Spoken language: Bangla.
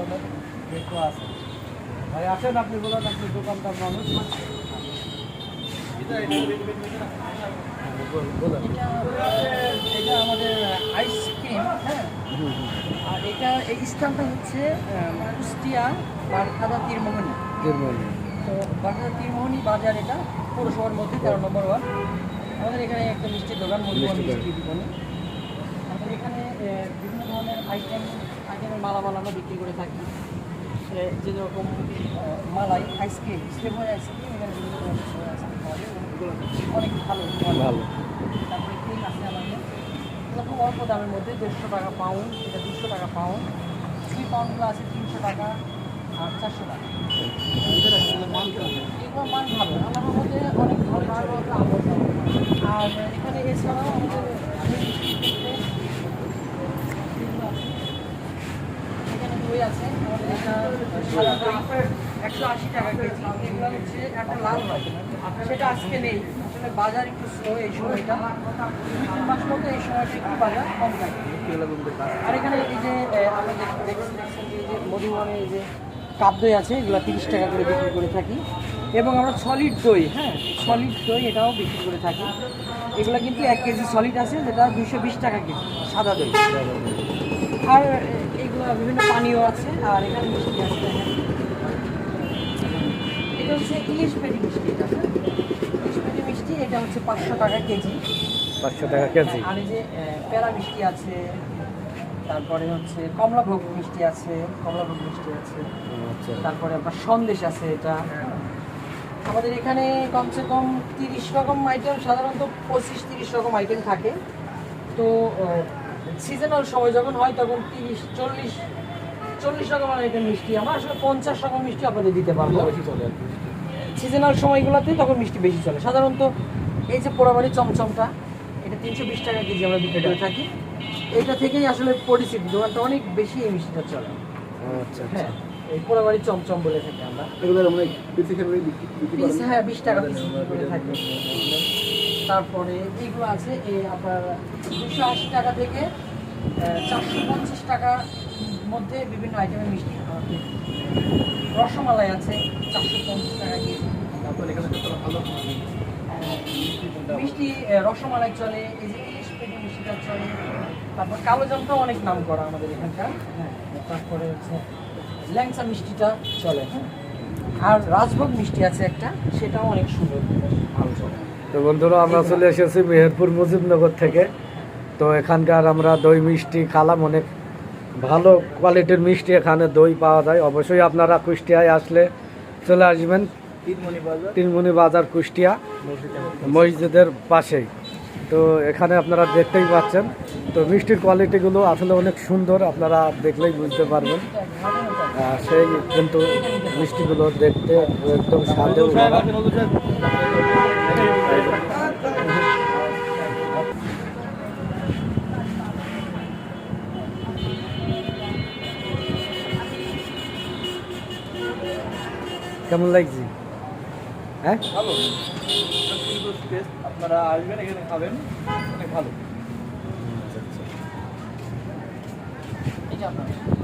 ভালো আছে ভাই আসেন আপনি বলেন আপনি দোকানদার মানুষ। এটা আমাদের আইসক্রিম হ্যাঁ? আর এটা এই স্থানটা হচ্ছে কুষ্টিয়া বারখাদা তীরমোহনী। তো বারখাদা তীরমোহনী বাজার এটা পৌরসভার মধ্যে তেরো নম্বর ওয়ার্ড। আমাদের এখানে একটা মিষ্টির দোকান মধুবন মিষ্টি আমাদের এখানে বিভিন্ন ধরনের আইটেম আইটেমের মালামাল আমরা বিক্রি করে থাকি। এ, যে রকম আহ, মালাই আইসক্রিম স্টেময় আইসক্রিম এখানে বিভিন্ন ধরনের আইসক্রিম পাওয়া যায় অনেক ভালো ভালো। তারপরে ক্রিম আছে আমাদের। খুব অল্প দামের মধ্যে দেড়শো টাকা পাউন্ড এটা দুশো টাকা পাউন্ড থ্রি পাউন্ডগুলো আছে তিনশো টাকা আর চারশো টাকা। এগুলো মান ভালো আমার মধ্যে অনেক ভালো ভালো। আর এখানে এছাড়াও আমাদের এখানে আছে। এগুলো সেটা আজকে নেই। বাজার একটু এই সময়টা। এই সময়টা একটু বাজার কম থাকে আর এখানে এই যে এই যে কাপ দই আছে, এগুলো তিরিশ টাকা করে বিক্রি করে থাকি। এবং আমরা সলিড দই হ্যাঁ সলিড দই এটাও বিক্রি করে থাকি। এগুলো কিন্তু এক কেজি সলিড আছে, যেটা দুশো বিশ টাকা কেজি, সাদা দই। আর এগুলো বিভিন্ন পানীয় আছে আর এখানে মিষ্টি আছে এটা হচ্ছে ইলিশ পেটি মিষ্টি হ্যাঁ? ইলিশ পেটি মিষ্টি এটা হচ্ছে পাঁচশো টাকা কেজি। পাঁচশো টাকা কেজি? আর এই যে প্যারা মিষ্টি আছে তারপরে হচ্ছে কমলাভোগ মিষ্টি আছে কমলাভোগ মিষ্টি আছে আচ্ছা। তারপরে আপনার সন্দেশ আছে এটা। আমাদের এখানে কমসে কম তিরিশ রকম আইটেম সাধারণত পঁচিশ তিরিশ রকম আইটেম থাকে। তো সিজনাল সময় যখন হয় তখন তিরিশ চল্লিশ চল্লিশ রকমের আইটেম মিষ্টি। আমরা আসলে পঞ্চাশ রকম মিষ্টি আপনাদের দিতে পারব। বেশি চলে সিজনাল সময়গুলোতে তখন মিষ্টি বেশি চলে। সাধারণত এই যে পোড়াবাড়ি চমচমটা এটা তিনশো বিশ টাকা কেজি আমরা বিক্রি করে থাকি। এটা থেকেই আসলে পরিচিত। দোকানটা অনেক বেশি এই মিষ্টিটা চলে। আচ্ছা হ্যাঁ এই পোড়াবাড়ি চমচম বলে থাকি আমরা। এগুলো আমরা হ্যাঁ বিশ টাকা করে থাকি। তারপরে এইগুলো আছে এই আপনার দুশো আশি টাকা থেকে চারশো পঞ্চাশ টাকার মধ্যে বিভিন্ন আইটেমের মিষ্টি আমরা রসমালাই আছে চারশো পঞ্চাশ টাকা কেজি তারপর এখানে মিষ্টি রসমালাই চলে এই যে ইলিশ পেটি মিষ্টিটা চলে। তারপর কালো জামটাও অনেক নাম করা আমাদের এখানকার। হ্যাঁ তারপরে হচ্ছে ল্যাংচা মিষ্টিটা চলে হ্যাঁ। আর রাজভোগ মিষ্টি আছে একটা সেটাও অনেক সুন্দর। ভালো চলে। তো বন্ধুরা আমরা চলে এসেছি মেহেরপুর মুজিবনগর থেকে। তো এখানকার আমরা দই মিষ্টি খালাম অনেক। ভালো কোয়ালিটির মিষ্টি এখানে দই পাওয়া যায়। অবশ্যই আপনারা কুষ্টিয়ায় আসলে চলে আসবেন। তিনমণি বাজার। তিনমুনি বাজার কুষ্টিয়া মসজিদের পাশেই। তো এখানে আপনারা দেখতেই পাচ্ছেন। তো মিষ্টির কোয়ালিটিগুলো আসলে অনেক সুন্দর আপনারা দেখলেই বুঝতে পারবেন। সেই কিন্তু মিষ্টিগুলো দেখতে একদম স্বাদেও কেমন লাগছে? হ্যাঁ? ভালো। আপনারা আসবেন এখানে খাবেন অনেক ভালো। এই যে আপনার।